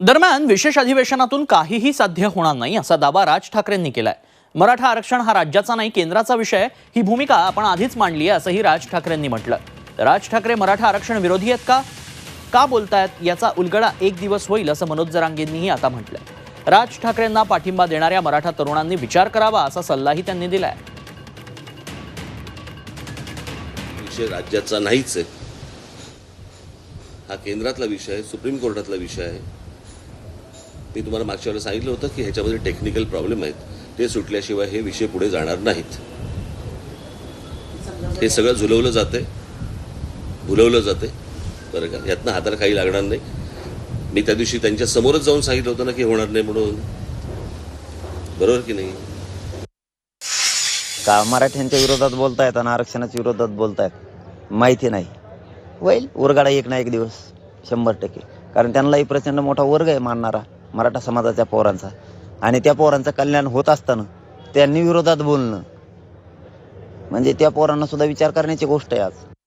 दरम्यान विशेष अधिवेशनातून काहीही साध्य होणार नाही असा दावा राज ठाकरेंनी केलाय. मराठा आरक्षण हा राज्याचा नाही केंद्राचा विषय ही भूमिका आपण आधीच मांडली आहे असंही राज ठाकरेंनी म्हटलं. राज ठाकरे मराठा आरक्षण विरोधी आहेत का? का बोलतायत? याचा उलगडा एक दिवस होईल असं मनोज जरांगेंनीही आता म्हटलंय. राज ठाकरेंना पाठिंबा देणाऱ्या मराठा तरुणांनी विचार करावा असा सल्लाही त्यांनी दिलाय. विषय राज्याचा नाहीच आहे. हा केंद्रातला विषय आहे सुप्रीम कोर्टातला विषय आहे. मी तुम्हाला मागच्या वेळेला सांगितलं होतं की ह्याच्यामध्ये टेक्निकल प्रॉब्लेम आहेत. ते सुटल्याशिवाय हे विषय पुढे जाणार नाहीत. हे सगळं झुलवलं जाते भुलवलं जाते बरं का? यातनं हाताला काही लागणार नाही. मी त्या दिवशी त्यांच्या समोरच जाऊन सांगितलं होतं ना की होणार नाही म्हणून. बरोबर की नाही? का मराठ्यांच्या विरोधात बोलतायत आणि आरक्षणाच्या विरोधात बोलतायत? माहिती नाही. होईल. उरगाडा एक ना एक दिवस. शंभर टक्के. कारण त्यांनाही प्रचंड मोठा वर्ग आहे मानणारा. मराठा समाजाच्या पोरांचा. आणि त्या पोरांचं कल्याण होत असताना त्यांनी विरोधात बोलणं. म्हणजे त्या पोरांना सुद्धा विचार करण्याची गोष्ट आहे आज.